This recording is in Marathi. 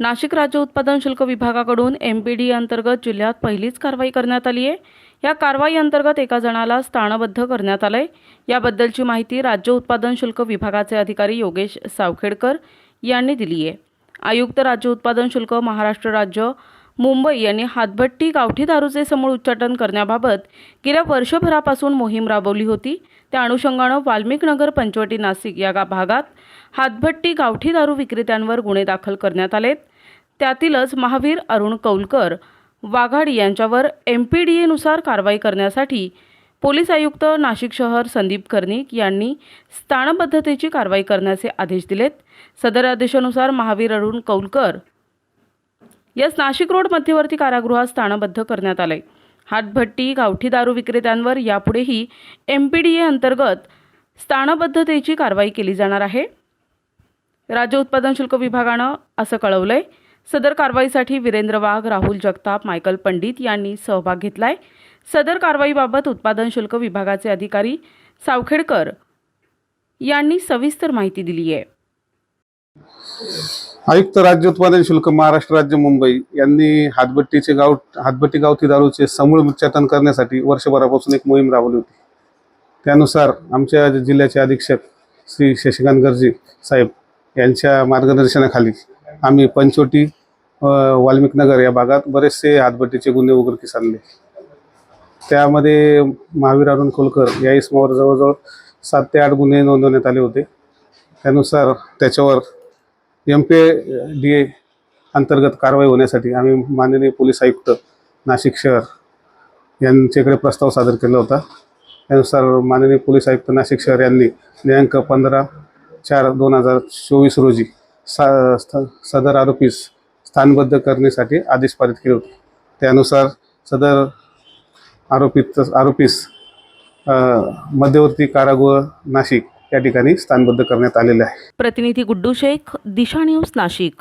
नाशिक राज्य उत्पादन शुल्क विभागाकडून एम पी डी अंतर्गत जिल्ह्यात पहिलीच कारवाई करण्यात आली आहे. या कारवाई अंतर्गत एका जणाला स्थानबद्ध करण्यात आलं आहे याबद्दलची माहिती राज्य उत्पादन शुल्क विभागाचे अधिकारी योगेश सावखेडकर यांनी दिली आहे. आयुक्त राज्य उत्पादन शुल्क महाराष्ट्र राज्य मुंबई यांनी हातभट्टी गावठी दारूचे समूळ उच्चाटन करण्याबाबत गेल्या वर्षभरापासून मोहीम राबवली होती. त्या अनुषंगानं वाल्मिक नगर पंचवटी नाशिक या भागात हातभट्टी गावठी दारू विक्रेत्यांवर गुन्हे दाखल करण्यात आलेत. त्यातीलच महावीर अरुण कौलकर वाघाडी यांच्यावर एम पी डी एनुसार कारवाई करण्यासाठी पोलीस आयुक्त नाशिक शहर संदीप कर्णिक यांनी स्थानबद्धतेची कारवाई करण्याचे आदेश दिलेत. सदर आदेशानुसार महावीर अरुण कौलकर यास नाशिक रोड मध्यवर्ती कारागृहात स्थानबद्ध करण्यात आले हातभट्टी गावठी दारू विक्रेत्यांवर यापुढेही एम पी डी ए अंतर्गत स्थानबद्धतेची कारवाई केली जाणार आहे. राज्य उत्पादन शुल्क विभागानं असं कळवलंय. सदर कारवाईसाठी वीरेंद्र वाघ राहुल जगताप मायकल पंडित यांनी सहभाग घेतलाय. सदर कारवाईबाबत उत्पादन शुल्क विभागाचे अधिकारी सावखेडकर यांनी सविस्तर माहिती दिली आहे आयुक्त राज्य उत्पादन शुल्क महाराष्ट्र राज्य मुंबई यांनी हातभट्टीचे गाव हातभट्टी गावठी दारूचे समूळ उच्चाटन करण्यासाठी वर्षभरापासून एक मोहीम राबवली होती. त्यानुसार आमच्या जिल्ह्याचे अधीक्षक श्री शशिकांत गर्जी साहेब यांच्या मार्गदर्शनाखाली आम्ही पंचोटी वाल्मिकनगर या भागात बरेचसे हातभट्टीचे गुन्हे उघडकीस आणले. त्यामध्ये महावीर अरुण खोलकर या इसमावर जवळजवळ सात ते आठ गुन्हे नोंदवण्यात आले होते. त्यानुसार त्याच्यावर एम पी डी ए अंतर्गत कारवाई होण्यासाठी आम्ही माननीय पोलीस आयुक्त नाशिक शहर यांच्याकडे प्रस्ताव सादर केला होता. त्यानुसार माननीय पोलीस आयुक्त नाशिक शहर यांनी दिनांक पंधरा चार दोन हजार चोवीस रोजी सा स्थ- सदर आरोपीस स्थानबद्ध करण्यासाठी आदेश पारित केले होते. त्यानुसार सदर आरोपीत आरोपीस मध्यवर्ती कारागृह नाशिक त्या ठिकाणी स्थानबद्ध करण्यात आलेले आहे. प्रतिनिधी गुड्डू शेख दिशा न्यूज नाशिक.